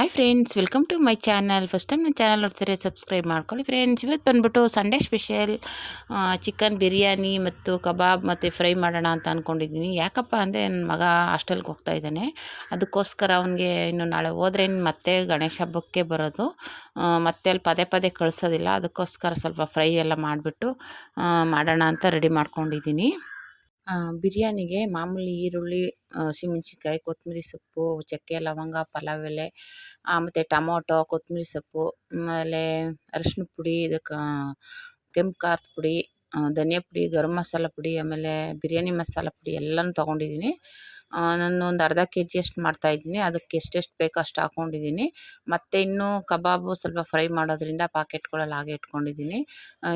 Hi friends welcome to my channel first time ನನ್ನ channel ನೋಡ್ತಾರೆ subscribe ಮಾಡ್ಕೊಳ್ಳಿ friends ಇವತ್ತು ಬಂದುಬಿಟ್ಟು ಸಂಡೇ ಸ್ಪೆಷಲ್ ಚಿಕನ್ ಬಿರಿಯಾನಿ ಮತ್ತು ಕಬಾಬ್ ಮತ್ತು ಫ್ರೈ ಮಾಡೋಣ ಅಂತ ಅಂದ್ಕೊಂಡಿದ್ದೀನಿ ಯಾಕಪ್ಪ ಅಂದರೆ ನನ್ನ ಮಗ ಹಾಸ್ಟೆಲ್ಗೆ ಹೋಗ್ತಾ ಇದ್ದಾನೆ. ಅದಕ್ಕೋಸ್ಕರ ಅವನಿಗೆ ಇನ್ನು ನಾಳೆ ಹೋದ್ರೆ ಮತ್ತೆ ಗಣೇಶ ಹಬ್ಬಕ್ಕೆ ಬರೋದು. ಮತ್ತೆ ಅಲ್ಲಿ ಪದೇ ಪದೇ ಕಳಿಸೋದಿಲ್ಲ. ಅದಕ್ಕೋಸ್ಕರ ಸ್ವಲ್ಪ ಫ್ರೈ ಎಲ್ಲ ಮಾಡಿಬಿಟ್ಟು ಮಾಡೋಣ ಅಂತ ರೆಡಿ ಮಾಡ್ಕೊಂಡಿದ್ದೀನಿ. ಬಿರಿಯಾನಿಗೆ ಮಾಮೂಲಿ ಈರುಳ್ಳಿ ಹಸಿಮೆಣ್ಸಿನ್ಕಾಯಿ ಕೊತ್ತಂಬ್ರಿ ಸೊಪ್ಪು, ಚಕ್ಕೆ, ಲವಂಗ, ಪಲಾವ್ ಎಲೆ ಮತ್ತು ಟೊಮೊಟೊ, ಕೊತ್ತಂಬರಿ ಸೊಪ್ಪು, ಆಮೇಲೆ ಅರ್ಶಿನ ಪುಡಿ, ಇದಕ್ಕೆ ಕೆಂಪು ಖಾರದ ಪುಡಿ ಧನಿಯಾ ಪುಡಿ, ಗರಂ ಮಸಾಲ ಪುಡಿ, ಆಮೇಲೆ ಬಿರಿಯಾನಿ ಮಸಾಲ ಪುಡಿ ಎಲ್ಲನೂ ತೊಗೊಂಡಿದ್ದೀನಿ. ನಾನು ಒಂದು ಅರ್ಧ ಕೆ ಜಿಯಷ್ಟು ಮಾಡ್ತಾಯಿದ್ದೀನಿ ಅದಕ್ಕೆ ಎಷ್ಟೆಷ್ಟು ಬೇಕೋ ಅಷ್ಟು ಹಾಕ್ಕೊಂಡಿದ್ದೀನಿ ಮತ್ತು ಇನ್ನೂ ಕಬಾಬು ಸ್ವಲ್ಪ ಫ್ರೈ ಮಾಡೋದ್ರಿಂದ ಪಾಕೆಟ್ಗಳಲ್ಲಿ ಹಾಗೆ ಇಟ್ಕೊಂಡಿದ್ದೀನಿ.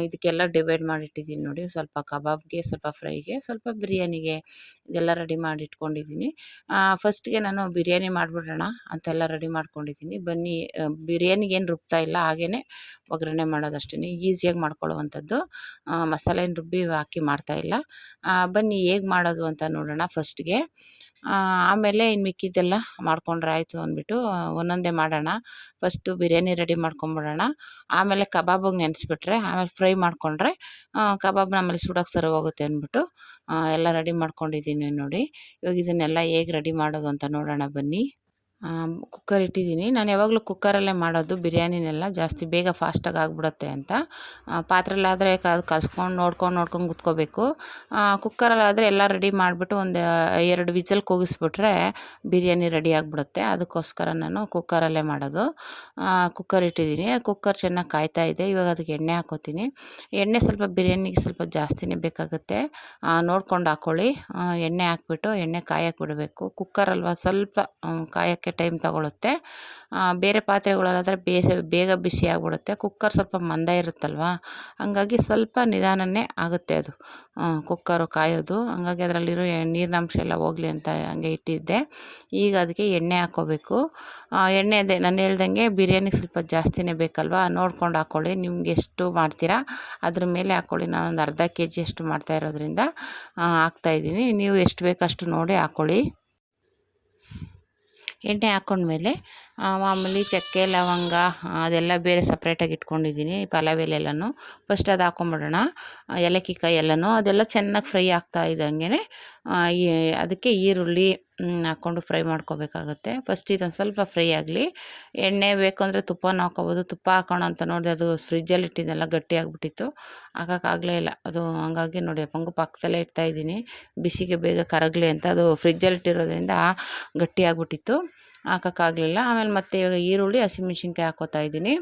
ಇದಕ್ಕೆಲ್ಲ ಡಿವೈಡ್ ಮಾಡಿಟ್ಟಿದ್ದೀನಿ ನೋಡಿ. ಸ್ವಲ್ಪ ಕಬಾಬ್ಗೆ, ಸ್ವಲ್ಪ ಫ್ರೈಗೆ, ಸ್ವಲ್ಪ ಬಿರಿಯಾನಿಗೆ ಇದೆಲ್ಲ ರೆಡಿ ಮಾಡಿ ಇಟ್ಕೊಂಡಿದ್ದೀನಿ ಫಸ್ಟ್ಗೆ ನಾನು ಬಿರಿಯಾನಿ ಮಾಡಿಬಿಡೋಣ ಅಂತೆಲ್ಲ ರೆಡಿ ಮಾಡ್ಕೊಂಡಿದ್ದೀನಿ. ಬನ್ನಿ ಬಿರಿಯಾನಿಗೆ ಏನು ರುಬ್ತಾ ಇಲ್ಲ ಹಾಗೇ ಒಗ್ಗರಣೆ ಮಾಡೋದಷ್ಟೇ ಈಸಿಯಾಗಿ ಮಾಡ್ಕೊಳ್ಳುವಂಥದ್ದು. ಮಸಾಲೆ ರುಬ್ಬಿ ಹಾಕಿ ಮಾಡ್ತಾಯಿಲ್ಲ ಬನ್ನಿ ಹೇಗೆ ಮಾಡೋದು ಅಂತ ನೋಡೋಣ ಫಸ್ಟ್ಗೆ. ಆಮೇಲೆ ಇನ್ನು ಮಿಕ್ಕಿದ್ದೆಲ್ಲ ಮಾಡ್ಕೊಂಡ್ರೆ ಆಯಿತು ಅಂದ್ಬಿಟ್ಟು ಒಂದೊಂದೇ ಮಾಡೋಣ. ಫಸ್ಟು ಬಿರಿಯಾನಿ ರೆಡಿ ಮಾಡ್ಕೊಂಬಿಡೋಣ. ಆಮೇಲೆ ಕಬಾಬಿಗೆ ನೆನೆಸ್ಬಿಟ್ರೆ, ಆಮೇಲೆ ಫ್ರೈ ಮಾಡಿಕೊಂಡ್ರೆ ಕಬಾಬ್ ನಮ್ಮಲ್ಲಿ ಸುಡೋಕೆ ಸರಿ ಹೋಗುತ್ತೆ ಅಂದ್ಬಿಟ್ಟು ಎಲ್ಲ ರೆಡಿ ಮಾಡ್ಕೊಂಡಿದ್ದೀನಿ ನೋಡಿ. ಇವಾಗ ಇದನ್ನೆಲ್ಲ ಹೇಗೆ ರೆಡಿ ಮಾಡೋದು ಅಂತ ನೋಡೋಣ ಬನ್ನಿ. ಕುಕ್ಕರ್ ಇಟ್ಟಿದ್ದೀನಿ. ನಾನು ಯಾವಾಗಲೂ ಕುಕ್ಕರಲ್ಲೇ ಮಾಡೋದು, ಬಿರಿಯಾನಿನೆಲ್ಲ ಜಾಸ್ತಿ ಬೇಗ ಫಾಸ್ಟಾಗಿ ಆಗಿಬಿಡುತ್ತೆ ಅಂತ. ಪಾತ್ರೆಲಾದರೆ ಕಲ್ಸ್ಕೊಂಡು ನೋಡ್ಕೊಂಡು ನೋಡ್ಕೊಂಡು ಕುತ್ಕೋಬೇಕು. ಕುಕ್ಕರಲ್ಲಾದರೆ ಎಲ್ಲ ರೆಡಿ ಮಾಡಿಬಿಟ್ಟು ಒಂದು, ಎರಡು ವಿಸಲ್ ಕೂಗಿಸ್ಬಿಟ್ರೆ ಬಿರಿಯಾನಿ ರೆಡಿ ಆಗಿಬಿಡುತ್ತೆ. ಅದಕ್ಕೋಸ್ಕರ ನಾನು ಕುಕ್ಕರಲ್ಲೇ ಮಾಡೋದು. ಕುಕ್ಕರ್ ಇಟ್ಟಿದ್ದೀನಿ. ಕುಕ್ಕರ್ ಚೆನ್ನಾಗಿ ಕಾಯ್ತಾ ಇದೆ. ಇವಾಗ ಅದಕ್ಕೆ ಎಣ್ಣೆ ಹಾಕೋತೀನಿ. ಎಣ್ಣೆ ಸ್ವಲ್ಪ ಬಿರಿಯಾನಿಗೆ ಸ್ವಲ್ಪ ಜಾಸ್ತಿನೇ ಬೇಕಾಗುತ್ತೆ. ನೋಡ್ಕೊಂಡು ಹಾಕ್ಕೊಳ್ಳಿ ಎಣ್ಣೆ ಹಾಕ್ಬಿಟ್ಟು, ಎಣ್ಣೆ ಕಾಯಕ್ಕೆ ಬಿಡಬೇಕು. ಕುಕ್ಕರ್ ಅಲ್ವಾ ಸ್ವಲ್ಪ ಕಾಯೋಕ್ಕೆ ಟೈಮ್ ತಗೊಳುತ್ತೆ. ಬೇರೆ ಪಾತ್ರೆಗಳಲ್ಲಾದರೆ ಬೇಸ, ಬೇಗ ಬಿಸಿ ಆಗಿಬಿಡುತ್ತೆ. ಕುಕ್ಕರ್ ಸ್ವಲ್ಪ ಮಂದ ಇರುತ್ತಲ್ವ? ಹಂಗಾಗಿ ಸ್ವಲ್ಪ ನಿಧಾನನೇ ಆಗುತ್ತೆ ಅದು. ಕುಕ್ಕರು ಕಾಯೋದು. ಹಂಗಾಗಿ ಅದರಲ್ಲಿರೋ ನೀರಿನಂಶ ಎಲ್ಲ ಹೋಗಲಿ ಅಂತ ಹಂಗೆ ಇಟ್ಟಿದ್ದೆ. ಈಗ ಅದಕ್ಕೆ ಎಣ್ಣೆ ಹಾಕ್ಕೋಬೇಕು ಎಣ್ಣೆ ಅದೇ, ನಾನು ಹೇಳ್ದಂಗೆ ಬಿರಿಯಾನಿಗೆ ಸ್ವಲ್ಪ ಜಾಸ್ತಿನೇ ಬೇಕಲ್ವ? ನೋಡ್ಕೊಂಡು ಹಾಕ್ಕೊಳ್ಳಿ ನಿಮ್ಗೆ ಎಷ್ಟು ಮಾಡ್ತೀರಾ? ಅದ್ರ ಮೇಲೆ ಹಾಕ್ಕೊಳ್ಳಿ ನಾನೊಂದು ಅರ್ಧ ಕೆ ಜಿಯಷ್ಟು ಮಾಡ್ತಾ ಇರೋದ್ರಿಂದ ಹಾಕ್ತಾಯಿದ್ದೀನಿ ನೀವು ಎಷ್ಟು ಬೇಕಷ್ಟು ನೋಡಿ ಹಾಕ್ಕೊಳ್ಳಿ ಎಣ್ಣೆ ಹಾಕ್ಕೊಂಡ್ಮೇಲೆ ಮಾಮೂಲಿ ಚಕ್ಕೆ, ಲವಂಗ ಅದೆಲ್ಲ ಬೇರೆ ಸಪ್ರೇಟಾಗಿ ಇಟ್ಕೊಂಡಿದ್ದೀನಿ ಪಲಾವ್ ಎಲೆಲ್ಲನೂ ಫಸ್ಟ್ ಅದು ಹಾಕ್ಕೊಂಬಿಡೋಣ ಏಲಕ್ಕಿ ಕಾಯಿ ಎಲ್ಲನೂ, ಅದೆಲ್ಲ ಚೆನ್ನಾಗಿ ಫ್ರೈ ಆಗ್ತಾ ಇದ್ದಂಗೆ ಅದಕ್ಕೆ ಈರುಳ್ಳಿ ಹಾಕ್ಕೊಂಡು ಫ್ರೈ ಮಾಡ್ಕೋಬೇಕಾಗತ್ತೆ. ಫಸ್ಟ್ ಇದೊಂದು ಸ್ವಲ್ಪ ಫ್ರೈ ಆಗಲಿ. ಎಣ್ಣೆ ಬೇಕು ಅಂದರೆ ತುಪ್ಪನೂ ಹಾಕ್ಕೊಬೋದು. ತುಪ್ಪ ಹಾಕೋಣ ಅಂತ ನೋಡಿದೆ ಅದು ಫ್ರಿಜ್ಜಲ್ಲಿ ಇಟ್ಟಿದ್ದೆಲ್ಲ ಗಟ್ಟಿ ಆಗಿಬಿಟ್ಟಿತ್ತು. ಹಾಕೋಕ್ಕಾಗಲೇ ಇಲ್ಲ. ಅದು ಹಂಗಾಗಿ ನೋಡಿ ಪಂಗು ಪಕ್ಕದಲ್ಲೇ ಇಡ್ತಾಯಿದ್ದೀನಿ ಬಿಸಿಗೆ ಬೇಗ ಕರಗಲಿ ಅಂತ ಅದು ಫ್ರಿಜ್ಜಲ್ಲಿ ಇಟ್ಟಿರೋದ್ರಿಂದ ಗಟ್ಟಿ ಆಗಿಬಿಟ್ಟಿತ್ತು. ಹಾಕೋಕ್ಕಾಗಲಿಲ್ಲ ಆಮೇಲೆ ಮತ್ತೆ ಇವಾಗ ಈರುಳ್ಳಿ ಹಸಿಮೆಣ್ಸಿನ್ಕಾಯಿ ಹಾಕ್ಕೋತಾ ಇದ್ದೀನಿ.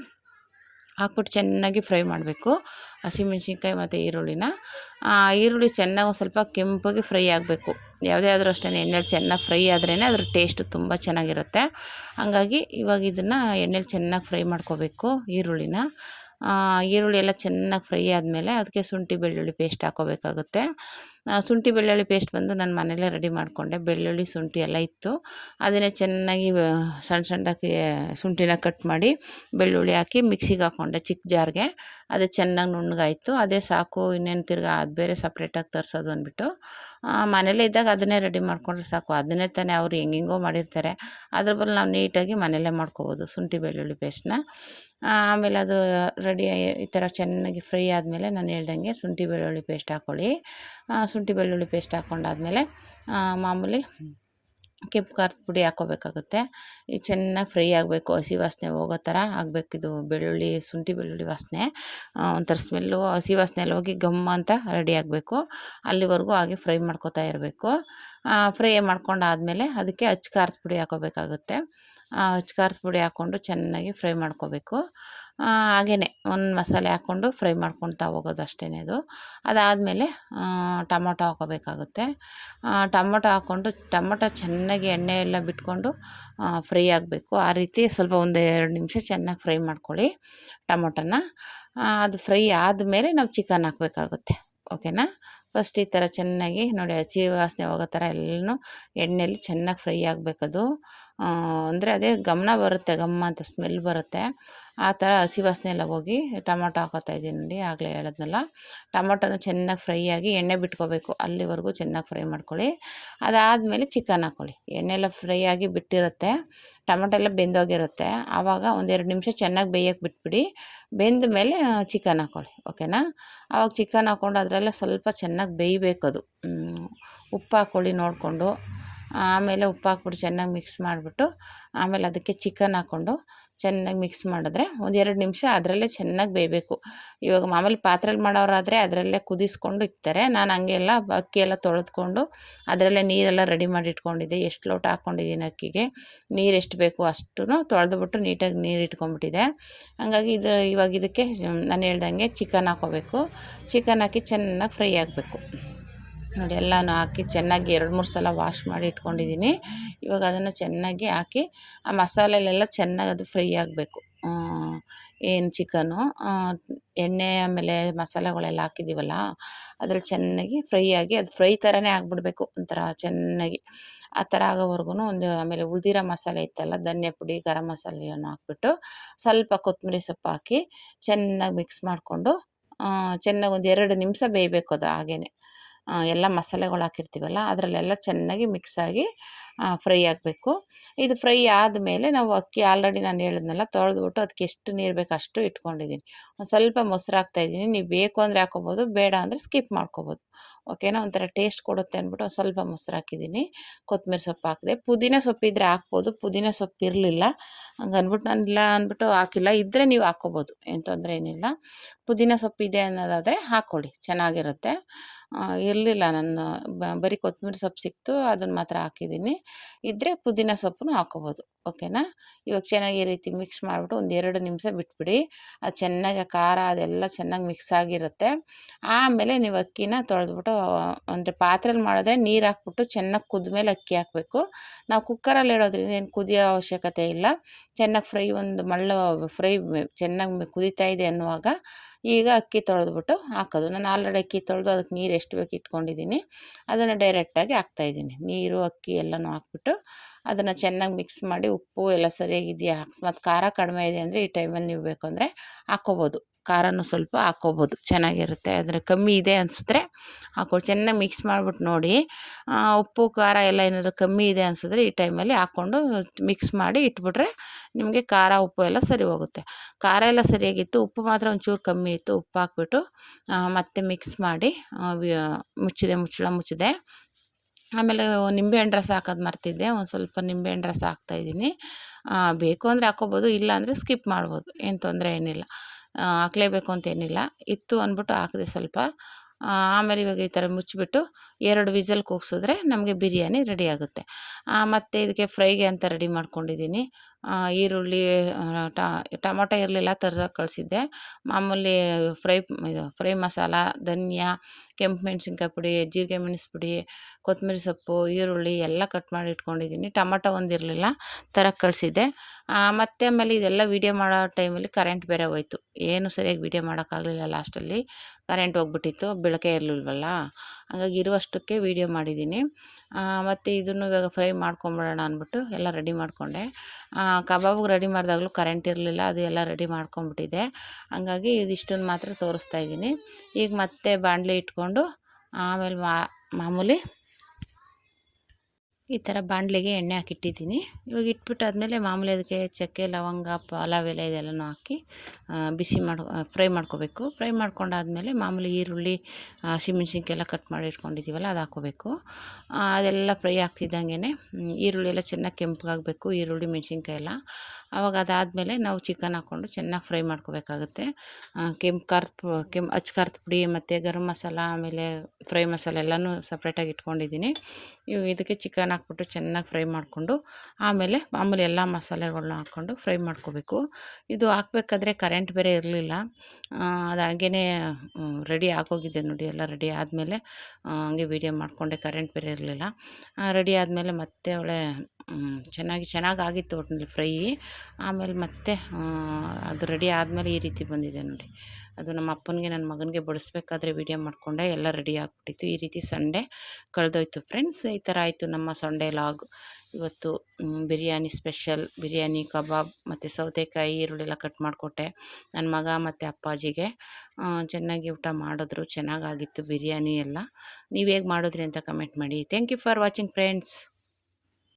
ಹಾಕ್ಬಿಟ್ಟು ಚೆನ್ನಾಗಿ ಫ್ರೈ ಮಾಡಬೇಕು. ಹಸಿಮೆಣ್ಸಿನ್ಕಾಯಿ ಮತ್ತು ಈರುಳ್ಳಿನ. ಈರುಳ್ಳಿ ಚೆನ್ನಾಗಿ ಒಂದು ಸ್ವಲ್ಪ ಕೆಂಪಗೆ ಫ್ರೈ ಆಗಬೇಕು. ಯಾವುದೇ ಆದರೂ ಅಷ್ಟೇ ಎಣ್ಣೆಲಿ ಚೆನ್ನಾಗಿ ಫ್ರೈ ಆದ್ರೇ ಅದ್ರ ಟೇಸ್ಟು ತುಂಬ ಚೆನ್ನಾಗಿರುತ್ತೆ. ಹಾಗಾಗಿ ಇವಾಗ ಇದನ್ನು ಎಣ್ಣೆಲಿ ಚೆನ್ನಾಗಿ ಫ್ರೈ ಮಾಡ್ಕೋಬೇಕು ಈರುಳ್ಳಿನ. ಈರುಳ್ಳಿ ಎಲ್ಲ ಚೆನ್ನಾಗಿ ಫ್ರೈ ಆದಮೇಲೆ ಅದಕ್ಕೆ ಶುಂಠಿ ಬೆಳ್ಳುಳ್ಳಿ ಪೇಸ್ಟ್ ಹಾಕೋಬೇಕಾಗುತ್ತೆ. ಶುಂಠಿ, ಬೆಳ್ಳುಳ್ಳಿ ಪೇಸ್ಟ್ ಬಂದು ನಾನು ಮನೇಲೇ ರೆಡಿ ಮಾಡಿಕೊಂಡೆ. ಬೆಳ್ಳುಳ್ಳಿ, ಶುಂಠಿ ಎಲ್ಲ ಇತ್ತು. ಅದನ್ನೇ ಚೆನ್ನಾಗಿ ಸಣ್ಣ ಸಣ್ಣದಾಗಿ ಶುಂಠಿನ ಕಟ್ ಮಾಡಿ ಬೆಳ್ಳುಳ್ಳಿ ಹಾಕಿ ಮಿಕ್ಸಿಗೆ ಹಾಕ್ಕೊಂಡೆ ಚಿಕ್ಕ ಜಾರ್ಗೆ. ಅದು ಚೆನ್ನಾಗಿ ನುಣ್ಣಗಾಯಿತು. ಅದೇ ಸಾಕು, ಇನ್ನೇನು ತಿರ್ಗಾ ಅದು ಬೇರೆ ಸಪ್ರೇಟಾಗಿ ತರಿಸೋದು ಅಂದ್ಬಿಟ್ಟು. ಮನೇಲೇ ಇದ್ದಾಗ ಅದನ್ನೇ ರೆಡಿ ಮಾಡಿಕೊಂಡ್ರೆ ಸಾಕು. ಅದನ್ನೇ ತಾನೇ ಅವರು ಹೆಂಗೆಂಗೋ ಮಾಡಿರ್ತಾರೆ. ಅದ್ರ ಬದಲು ನಾವು ನೀಟಾಗಿ ಮನೇಲೇ ಮಾಡ್ಕೋಬೋದು ಶುಂಠಿ, ಬೆಳ್ಳುಳ್ಳಿ ಪೇಸ್ಟ್ನ ಆಮೇಲೆ ಅದು ರೆಡಿ ಈ ಥರ ಚೆನ್ನಾಗಿ ಫ್ರೈ ಆದಮೇಲೆ ನಾನು ಹೇಳ್ದಂಗೆ ಶುಂಠಿ ಬೆಳ್ಳುಳ್ಳಿ ಪೇಸ್ಟ್ ಹಾಕ್ಕೊಳ್ಳಿ ಶುಂಠಿ ಬೆಳ್ಳುಳ್ಳಿ ಪೇಸ್ಟ್ ಹಾಕ್ಕೊಂಡಾದ್ಮೇಲೆ ಮಾಮೂಲಿ ಕೆಂಪು ಖಾರದ ಪುಡಿ ಹಾಕೋಬೇಕಾಗುತ್ತೆ. ಇದು ಚೆನ್ನಾಗಿ ಫ್ರೈ ಆಗಬೇಕು, ಹಸಿ ವಾಸನೆ ಹೋಗೋ ಥರ ಇದು ಬೆಳ್ಳುಳ್ಳಿ, ಶುಂಠಿ ಬೆಳ್ಳುಳ್ಳಿ ವಾಸನೆ. ಒಂಥರ ಸ್ಮೆಲ್ಲು, ಹಸಿ ವಾಸನೆ ಎಲ್ಲ ಹೋಗಿ ಗಮ್ಮ ಅಂತ ರೆಡಿ ಆಗಬೇಕು. ಅಲ್ಲಿವರೆಗೂ ಹಾಗೆ ಫ್ರೈ ಮಾಡ್ಕೋತಾ ಇರಬೇಕು. ಫ್ರೈ ಮಾಡ್ಕೊಂಡಾದ್ಮೇಲೆ ಅದಕ್ಕೆ ಅಚ್ಚ ಖಾರದ ಪುಡಿ ಹಾಕೋಬೇಕಾಗುತ್ತೆ. ಖಾರದ ಪುಡಿ ಹಾಕ್ಕೊಂಡು ಚೆನ್ನಾಗಿ ಫ್ರೈ ಮಾಡ್ಕೋಬೇಕು. ಹಾಗೆಯೇ ಒಂದು ಮಸಾಲೆ ಹಾಕ್ಕೊಂಡು ಫ್ರೈ ಮಾಡ್ಕೊತಾ ಹೋಗೋದು ಅಷ್ಟೇ ಅದು ಅದಾದಮೇಲೆ ಟೊಮೊಟೊ ಹಾಕೋಬೇಕಾಗುತ್ತೆ. ಟೊಮೊಟೊ ಹಾಕ್ಕೊಂಡು ಟೊಮೊಟೊ ಚೆನ್ನಾಗಿ ಎಣ್ಣೆ ಎಲ್ಲ ಬಿಟ್ಕೊಂಡು ಫ್ರೈ ಆಗಬೇಕು. ಆ ರೀತಿ ಸ್ವಲ್ಪ ಒಂದು ಎರಡು ನಿಮಿಷ ಚೆನ್ನಾಗಿ ಫ್ರೈ ಮಾಡ್ಕೊಳ್ಳಿ ಟೊಮೊಟೊನ. ಅದು ಫ್ರೈ ಆದಮೇಲೆ ನಾವು ಚಿಕನ್ ಹಾಕಬೇಕಾಗುತ್ತೆ. ಓಕೆನಾ? ಫಸ್ಟ್ ಈ ಥರ ಚೆನ್ನಾಗಿ ನೋಡಿ ಹಸಿ ವಾಸನೆ ಹೋಗೋ ಥರ ಎಲ್ಲನೂ ಎಣ್ಣೆಲಿ ಚೆನ್ನಾಗಿ ಫ್ರೈ ಆಗಬೇಕದು ಅಂದರೆ ಅದೇ ಗಮನ ಬರುತ್ತೆ ಗಮ್ಮ ಅಂತ ಸ್ಮೆಲ್ ಬರುತ್ತೆ. ಆ ಥರ ಹಸಿ ವಾಸನೆ ಎಲ್ಲ ಹೋಗಿ ಟೊಮೊಟೊ ಹಾಕೋತಾ ಇದ್ದೀನಿ ನೋಡಿ, ಆಗಲೇ ಹೇಳಿದ್ನಲ್ಲ. ಟೊಮೊಟೊನ ಚೆನ್ನಾಗಿ ಫ್ರೈ ಆಗಿ ಎಣ್ಣೆ ಬಿಟ್ಕೋಬೇಕು, ಅಲ್ಲಿವರೆಗೂ ಚೆನ್ನಾಗಿ ಫ್ರೈ ಮಾಡ್ಕೊಳ್ಳಿ. ಅದಾದಮೇಲೆ ಚಿಕನ್ ಹಾಕ್ಕೊಳ್ಳಿ ಎಣ್ಣೆ ಎಲ್ಲ ಫ್ರೈ ಆಗಿ ಬಿಟ್ಟಿರುತ್ತೆ, ಟೊಮೊಟೊ ಎಲ್ಲ ಬೆಂದೋಗಿರುತ್ತೆ. ಆವಾಗ ಒಂದೆರಡು ನಿಮಿಷ ಚೆನ್ನಾಗಿ ಬೇಯಕ್ಕೆ ಬಿಟ್ಬಿಡಿ ಬೆಂದ ಮೇಲೆ ಚಿಕನ್ ಹಾಕ್ಕೊಳ್ಳಿ ಓಕೆನಾ? ಆವಾಗ ಚಿಕನ್ ಹಾಕ್ಕೊಂಡು ಅದರಲ್ಲೇ ಸ್ವಲ್ಪ ಚೆನ್ನಾಗಿ ಬೇಯಬೇಕು ಅದು ಉಪ್ಪು ಹಾಕ್ಕೊಳ್ಳಿ ನೋಡಿಕೊಂಡು, ಆಮೇಲೆ ಉಪ್ಪು ಹಾಕ್ಬಿಟ್ಟು ಚೆನ್ನಾಗಿ ಮಿಕ್ಸ್ ಮಾಡಿಬಿಟ್ಟು, ಆಮೇಲೆ ಅದಕ್ಕೆ ಚಿಕನ್ ಹಾಕ್ಕೊಂಡು ಚೆನ್ನಾಗಿ ಮಿಕ್ಸ್ ಮಾಡಿದ್ರೆ ಒಂದು ಎರಡು ನಿಮಿಷ ಅದರಲ್ಲೇ ಚೆನ್ನಾಗಿ ಬೇಯಬೇಕು. ಇವಾಗ ಮಾಮೂಲಿ ಪಾತ್ರೆಲಿ ಮಾಡೋರಾದರೆ ಅದರಲ್ಲೇ ಕುದಿಸ್ಕೊಂಡು ಇಕ್ತಾರೆ. ನಾನು ಹಂಗೆಲ್ಲ ಅಕ್ಕಿ ಎಲ್ಲ ತೊಳೆದ್ಕೊಂಡು ಅದರಲ್ಲೇ ನೀರೆಲ್ಲ ರೆಡಿ ಮಾಡಿ ಇಟ್ಕೊಂಡಿದ್ದೆ. ಎಷ್ಟು ಲೋಟ ಹಾಕ್ಕೊಂಡಿದ್ದೀನಿ ಅಕ್ಕಿಗೆ. ನೀರು ಎಷ್ಟು ಬೇಕು ಅಷ್ಟು ತೊಳೆದ್ಬಿಟ್ಟು ನೀಟಾಗಿ ನೀರು ಇಟ್ಕೊಂಡ್ಬಿಟ್ಟಿದೆ. ಹಾಗಾಗಿ ಇದು ಇವಾಗ ಇದಕ್ಕೆ, ನಾನು ಹೇಳ್ದಂಗೆ ಚಿಕನ್ ಹಾಕ್ಕೋಬೇಕು ಚಿಕನ್ ಹಾಕಿ ಚೆನ್ನಾಗಿ ಫ್ರೈ ಆಗಬೇಕು. ನೋಡಿ, ಎಲ್ಲನೂ ಹಾಕಿ ಚೆನ್ನಾಗಿ ಎರಡು ಮೂರು ಸಲ ವಾಶ್ ಮಾಡಿ ಇಟ್ಕೊಂಡಿದ್ದೀನಿ. ಇವಾಗ ಅದನ್ನು ಚೆನ್ನಾಗಿ ಹಾಕಿ, ಆ ಮಸಾಲೆಲೆಲ್ಲ ಚೆನ್ನಾಗಿ ಅದು ಫ್ರೈ ಆಗಬೇಕು. ಏನು ಚಿಕನು ಎಣ್ಣೆ ಆಮೇಲೆ ಮಸಾಲೆಗಳೆಲ್ಲ ಹಾಕಿದ್ದೀವಲ್ಲ ಅದ್ರಲ್ಲಿ ಚೆನ್ನಾಗಿ ಫ್ರೈ ಆಗಿ, ಅದು ಫ್ರೈ ಥರನೇ ಆಗಿಬಿಡ್ಬೇಕು ಒಂಥರ ಚೆನ್ನಾಗಿ. ಆ ಥರ ಆಗೋವರೆಗೂ ಒಂದು ಆಮೇಲೆ ಉಳಿದಿರೋ ಮಸಾಲೆ ಇತ್ತಲ್ಲ, ಧನ್ಯ ಪುಡಿ, ಗರಂ ಮಸಾಲೆ ಹಾಕ್ಬಿಟ್ಟು ಸ್ವಲ್ಪ ಕೊತ್ತಂಬರಿ ಸೊಪ್ಪು ಹಾಕಿ ಚೆನ್ನಾಗಿ ಮಿಕ್ಸ್ ಮಾಡಿಕೊಂಡು ಚೆನ್ನಾಗಿ ಒಂದು ಎರಡು ನಿಮಿಷ ಬೇಯಬೇಕು ಅದು ಹಾಗೇ ಎಲ್ಲ ಮಸಾಲೆಗಳು ಹಾಕಿರ್ತೀವಲ್ಲ ಅದರಲ್ಲೆಲ್ಲ ಚೆನ್ನಾಗಿ ಮಿಕ್ಸಾಗಿ ಫ್ರೈ ಆಗಬೇಕು. ಇದು ಫ್ರೈ ಆದಮೇಲೆ ನಾವು ಅಕ್ಕಿ ಆಲ್ರೆಡಿ ನಾನು ಹೇಳಿದ್ನಲ್ಲ, ತೊಳೆದ್ಬಿಟ್ಟು ಅದಕ್ಕೆ ಎಷ್ಟು ನೀರು ಬೇಕು ಅಷ್ಟು ಇಟ್ಕೊಂಡಿದ್ದೀನಿ. ಒಂದು ಸ್ವಲ್ಪ ಮೊಸರು ಹಾಕ್ತಾಯಿದ್ದೀನಿ ನೀವು ಬೇಕು ಅಂದರೆ ಹಾಕೋಬೋದು, ಬೇಡ ಅಂದರೆ ಸ್ಕಿಪ್ ಮಾಡ್ಕೋಬೋದು. ಓಕೆನಾ? ಒಂಥರ ಟೇಸ್ಟ್ ಕೊಡುತ್ತೆ ಅಂದ್ಬಿಟ್ಟು ಒಂದು ಸ್ವಲ್ಪ ಮೊಸರು ಹಾಕಿದ್ದೀನಿ. ಕೊತ್ತಂಬರಿ ಸೊಪ್ಪು ಹಾಕಿದೆ. ಪುದೀನ ಸೊಪ್ಪು ಇದ್ದರೆ ಹಾಕ್ಬೋದು, ಪುದೀನ ಸೊಪ್ಪು ಇರಲಿಲ್ಲ. ಹಂಗೆ ಅಂದ್ಬಿಟ್ಟು ನಾನು ಇಲ್ಲ ಅಂದ್ಬಿಟ್ಟು ಹಾಕಿಲ್ಲ. ಇದ್ದರೆ ನೀವು ಹಾಕ್ಕೊಬೋದು ಏನು ತೊಂದರೆ ಏನಿಲ್ಲ. ಪುದೀನ ಸೊಪ್ಪು ಇದೆ ಅನ್ನೋದಾದರೆ ಹಾಕ್ಕೊಳ್ಳಿ, ಚೆನ್ನಾಗಿರುತ್ತೆ. ಇರಲಿಲ್ಲ ನನ್ನ ಬರೀ ಕೊತ್ತಂಬರಿ ಸೊಪ್ಪು ಸಿಕ್ತು, ಅದನ್ನು ಮಾತ್ರ ಹಾಕಿದ್ದೀನಿ. ಇದ್ದರೆ ಪುದೀನ ಸೊಪ್ಪನ್ನು ಹಾಕ್ಕೊಬೋದು ಓಕೆನಾ? ಇವಾಗ ಚೆನ್ನಾಗಿ ಈ ರೀತಿ ಮಿಕ್ಸ್ ಮಾಡಿಬಿಟ್ಟು ಒಂದು ಎರಡು ನಿಮಿಷ ಬಿಟ್ಬಿಡಿ. ಅದು ಚೆನ್ನಾಗಿ ಖಾರ ಅದೆಲ್ಲ ಚೆನ್ನಾಗಿ ಮಿಕ್ಸ್ ಆಗಿರುತ್ತೆ. ಆಮೇಲೆ ನೀವು ಅಕ್ಕಿನ ತೊಳೆದ್ಬಿಟ್ಟು, ಅಂದರೆ ಪಾತ್ರೆಲಿ ಮಾಡಿದ್ರೆ ನೀರು ಹಾಕ್ಬಿಟ್ಟು ಚೆನ್ನಾಗಿ ಕುದ್ಮೇಲೆ ಅಕ್ಕಿ ಹಾಕಬೇಕು. ನಾವು ಕುಕ್ಕರಲ್ಲಿ ಇಡೋದ್ರಿಂದ ಏನು ಕುದಿಯೋ ಅವಶ್ಯಕತೆ ಇಲ್ಲ. ಚೆನ್ನಾಗಿ ಫ್ರೈ ಒಂದು ಮಳ್ಳ ಫ್ರೈ ಚೆನ್ನಾಗಿ ಕುದೀತಾ ಇದೆ ಅನ್ನುವಾಗ ಈಗ ಅಕ್ಕಿ ತೊಳೆದ್ಬಿಟ್ಟು ಹಾಕೋದು. ನಾನು ಆಲ್ರೆಡಿ ಅಕ್ಕಿ ತೊಳೆದು ಅದಕ್ಕೆ ನೀರು ಎಷ್ಟು ಬೇಕು ಇಟ್ಕೊಂಡಿದ್ದೀನಿ. ಅದನ್ನು ಡೈರೆಕ್ಟಾಗಿ ಹಾಕ್ತಾಯಿದ್ದೀನಿ ನೀರು, ಅಕ್ಕಿ ಎಲ್ಲನೂ ಹಾಕ್ಬಿಟ್ಟು ಅದನ್ನು ಚೆನ್ನಾಗಿ ಮಿಕ್ಸ್ ಮಾಡಿ ಉಪ್ಪು ಎಲ್ಲ ಸರಿಯಾಗಿದೆಯಾ ಮತ್ತು ಖಾರ ಕಡಿಮೆ ಇದೆ ಅಂದರೆ ಈ ಟೈಮಲ್ಲಿ ನೀವು ಬೇಕು ಅಂದರೆ ಹಾಕ್ಕೋಬೋದು ಖಾರನೂ ಸ್ವಲ್ಪ ಹಾಕ್ಕೋಬೋದು ಚೆನ್ನಾಗಿರುತ್ತೆ. ಆದರೆ ಕಮ್ಮಿ ಇದೆ ಅನಿಸಿದ್ರೆ ಹಾಕ್ಕೊಳ್ಳಿ ಚೆನ್ನಾಗಿ ಮಿಕ್ಸ್ ಮಾಡಿಬಿಟ್ಟು ನೋಡಿ ಉಪ್ಪು, ಖಾರ ಎಲ್ಲ ಏನಾದರೂ ಕಮ್ಮಿ ಇದೆ ಅನಿಸಿದ್ರೆ ಈ ಟೈಮಲ್ಲಿ ಹಾಕ್ಕೊಂಡು ಮಿಕ್ಸ್ ಮಾಡಿ ಇಟ್ಬಿಟ್ರೆ ನಿಮಗೆ ಖಾರ, ಉಪ್ಪು ಎಲ್ಲ ಸರಿ ಹೋಗುತ್ತೆ. ಖಾರ ಎಲ್ಲ ಸರಿಯಾಗಿತ್ತು, ಉಪ್ಪು ಮಾತ್ರ ಒಂಚೂರು ಕಮ್ಮಿ ಇತ್ತು, ಉಪ್ಪು ಹಾಕ್ಬಿಟ್ಟು ಮತ್ತೆ ಮಿಕ್ಸ್ ಮಾಡಿ ಮುಚ್ಚಿದೆ, ಮುಚ್ಚಳ ಮುಚ್ಚಿದೆ. ಆಮೇಲೆ ನಿಂಬೆಹಣ್ಣು ರಸ ಹಾಕೋದು ಮರ್ತಿದ್ದೆ, ಒಂದು ಸ್ವಲ್ಪ ನಿಂಬೆಹಣ್ಣು ರಸ ಹಾಕ್ತಾಯಿದ್ದೀನಿ ಬೇಕು ಅಂದರೆ ಹಾಕ್ಕೊಬೋದು ಇಲ್ಲ ಅಂದರೆ ಸ್ಕಿಪ್ ಮಾಡ್ಬೋದು, ಏನು ತೊಂದರೆ ಏನಿಲ್ಲ. ಹಾಕ್ಲೇಬೇಕು ಅಂತೇನಿಲ್ಲ ಇತ್ತು ಅಂದ್ಬಿಟ್ಟು ಹಾಕಿದೆ ಸ್ವಲ್ಪ. ಆಮೇಲೆ ಇವಾಗ ಈ ಥರ ಮುಚ್ಚಿಬಿಟ್ಟು ಎರಡು ವಿಸಲ್ ಕೂಗಿಸಿದ್ರೆ ನಮಗೆ ಬಿರಿಯಾನಿ ರೆಡಿ ಆಗುತ್ತೆ. ಮತ್ತು ಇದಕ್ಕೆ ಫ್ರೈಗೆ ಅಂತ ರೆಡಿ ಮಾಡ್ಕೊಂಡಿದ್ದೀನಿ. ಈರುಳ್ಳಿ ಟೊಮೊಟೊ ಇರಲಿಲ್ಲ ತರ್ಸೋಕೆ ಕಳಿಸಿದ್ದೆ. ಮಾಮೂಲಿ ಫ್ರೈ, ಇದು ಫ್ರೈ ಮಸಾಲ, ಧನಿಯಾ, ಕೆಂಪು ಮೆಣಸಿನ್ಕಾಯಿ ಪುಡಿ, ಜೀರಿಗೆ ಮೆಣಸು ಪುಡಿ, ಕೊತ್ತಂಬರಿ ಸೊಪ್ಪು, ಈರುಳ್ಳಿ ಎಲ್ಲ ಕಟ್ ಮಾಡಿ ಇಟ್ಕೊಂಡಿದ್ದೀನಿ. ಟೊಮೊಟೊ ಒಂದಿರಲಿಲ್ಲ ತರಕ್ಕೆ ಕಳಿಸಿದ್ದೆ. ಮತ್ತು ಆಮೇಲೆ ಇದೆಲ್ಲ ವೀಡಿಯೋ ಮಾಡೋ ಟೈಮಲ್ಲಿ ಕರೆಂಟ್ ಬೇರೆ ಹೋಯ್ತು. ಏನು ಸರಿಯಾಗಿ ವೀಡಿಯೋ ಮಾಡೋಕ್ಕಾಗಲಿಲ್ಲ ಲಾಸ್ಟಲ್ಲಿ ಕರೆಂಟ್ ಹೋಗ್ಬಿಟ್ಟಿತ್ತು, ಬೆಳಕೆ ಇರಲಿಲ್ವಲ್ಲ? ಹಾಗಾಗಿ ಇರುವಷ್ಟಕ್ಕೆ ವೀಡಿಯೋ ಮಾಡಿದ್ದೀನಿ. ಮತ್ತು ಇದನ್ನು ಇವಾಗ ಫ್ರೈ ಮಾಡ್ಕೊಂಬಿಡೋಣ ಅಂದ್ಬಿಟ್ಟು ಎಲ್ಲ ರೆಡಿ ಮಾಡಿಕೊಂಡೆ. ಕಬಾಬ್ಗೆ ರೆಡಿ ಮಾಡಿದಾಗಲೂ ಕರೆಂಟ್ ಇರಲಿಲ್ಲ, ಅದು ಎಲ್ಲ ರೆಡಿ ಮಾಡ್ಕೊಂಬಿಟ್ಟಿದೆ ಹಂಗಾಗಿ ಇದಿಷ್ಟನ್ನು ಮಾತ್ರ ತೋರಿಸ್ತಾ ಇದ್ದೀನಿ. ಈಗ ಮತ್ತೆ ಬಾಣಲೆ ಇಟ್ಕೊಂಡು ಆಮೇಲೆ ಮಾಮೂಲಿ ಈ ಥರ ಬಾಣಲೆಗೆ ಎಣ್ಣೆ ಹಾಕಿಟ್ಟಿದ್ದೀನಿ. ಇವಾಗ ಇಟ್ಬಿಟ್ಟು ಆದಮೇಲೆ ಮಾಮೂಲಿ ಅದಕ್ಕೆ ಚಕ್ಕೆ, ಲವಂಗ, ಪಲಾವ್ ಎಲೆ ಇದೆಲ್ಲನೂ ಹಾಕಿ ಬಿಸಿ ಮಾಡ್ಕೊ ಫ್ರೈ ಮಾಡ್ಕೋಬೇಕು. ಫ್ರೈ ಮಾಡ್ಕೊಂಡಾದ್ಮೇಲೆ ಮಾಮೂಲಿ ಈರುಳ್ಳಿ ಹಸಿಮೆಣ್ಸಿನ್ಕಾಯಿ ಎಲ್ಲ ಕಟ್ ಮಾಡಿ ಇಟ್ಕೊಂಡಿದ್ದೀವಲ್ಲ, ಅದು ಹಾಕೋಬೇಕು. ಅದೆಲ್ಲ ಫ್ರೈ ಆಗ್ತಿದ್ದಂಗೆ ಈರುಳ್ಳಿ ಎಲ್ಲ ಚೆನ್ನಾಗಿ ಕೆಂಪಗಾಗಬೇಕು, ಈರುಳ್ಳಿ ಮೆಣಸಿನ್ಕಾಯಿ ಎಲ್ಲ ಆವಾಗ ಅದಾದಮೇಲೆ ನಾವು ಚಿಕನ್ ಹಾಕ್ಕೊಂಡು ಚೆನ್ನಾಗಿ ಫ್ರೈ ಮಾಡ್ಕೋಬೇಕಾಗುತ್ತೆ. ಕೆಂಪು ಖಾರದ ಕೆಂಪು ಅಚ್ಚ ಖಾರದ ಪುಡಿ ಮತ್ತು ಗರಂ ಮಸಾಲ, ಆಮೇಲೆ ಫ್ರೈ ಮಸಾಲೆ ಎಲ್ಲನೂ ಸಪ್ರೇಟಾಗಿ ಇಟ್ಕೊಂಡಿದ್ದೀನಿ. ಇವು ಇದಕ್ಕೆ ಚಿಕನ್ ಹಾಕ್ಬಿಟ್ಟು ಚೆನ್ನಾಗಿ ಫ್ರೈ ಮಾಡಿಕೊಂಡು, ಆಮೇಲೆ ಮಾಮೂಲಿ ಎಲ್ಲ ಮಸಾಲೆಗಳನ್ನ ಹಾಕ್ಕೊಂಡು ಫ್ರೈ ಮಾಡ್ಕೋಬೇಕು. ಇದು ಹಾಕ್ಬೇಕಾದ್ರೆ ಕರೆಂಟ್ ಬೇರೆ ಇರಲಿಲ್ಲ. ಅದು ಹಾಗೇ ರೆಡಿ ಆಗೋಗಿದೆ ನೋಡಿ ಎಲ್ಲ ರೆಡಿ ಆದಮೇಲೆ ಹಂಗೆ ವೀಡಿಯೋ ಮಾಡಿಕೊಂಡೆ ಕರೆಂಟ್ ಬೇರೆ ಇರಲಿಲ್ಲ. ರೆಡಿ ಆದಮೇಲೆ ಮತ್ತೆ ಒಳ್ಳೆ ಚೆನ್ನಾಗಿ ಚೆನ್ನಾಗಿ ಆಗಿತ್ತು ಒಟ್ಟಿನಲ್ಲಿ ಫ್ರೈ. ಆಮೇಲೆ ಮತ್ತೆ ಅದು ರೆಡಿ ಆದಮೇಲೆ ಈ ರೀತಿ ಬಂದಿದೆ ನೋಡಿ. ಅದು ನಮ್ಮ ಅಪ್ಪನಿಗೆ, ನನ್ನ ಮಗನಿಗೆ ಬಡಿಸ್ಬೇಕಾದ್ರೆ ವೀಡಿಯೋ ಮಾಡಿಕೊಂಡೆ, ಎಲ್ಲ ರೆಡಿ ಆಗಿಬಿಟ್ಟಿತ್ತು. ಈ ರೀತಿ ಸಂಡೇ ಕಳೆದೋಯ್ತು ಫ್ರೆಂಡ್ಸ್. ಈ ಥರ ಆಯಿತು ನಮ್ಮ ಸಂಡೇ ಲಾಗ್. ಇವತ್ತು ಬಿರಿಯಾನಿ ಸ್ಪೆಷಲ್. ಬಿರಿಯಾನಿ, ಕಬಾಬ್, ಮತ್ತು ಸೌತೆಕಾಯಿ ಈರುಳ್ಳಿ ಎಲ್ಲ ಕಟ್ ಮಾಡಿಕೊಟ್ಟೆ. ನನ್ನ ಮಗ ಮತ್ತು ಅಪ್ಪಾಜಿಗೆ. ಚೆನ್ನಾಗಿ ಊಟ ಮಾಡಿದ್ರು, ಚೆನ್ನಾಗಾಗಿತ್ತು ಬಿರಿಯಾನಿ ಎಲ್ಲ. ನೀವು ಹೇಗೆ ಮಾಡಿದ್ರಿ ಅಂತ ಕಮೆಂಟ್ ಮಾಡಿ. Thank you for watching friends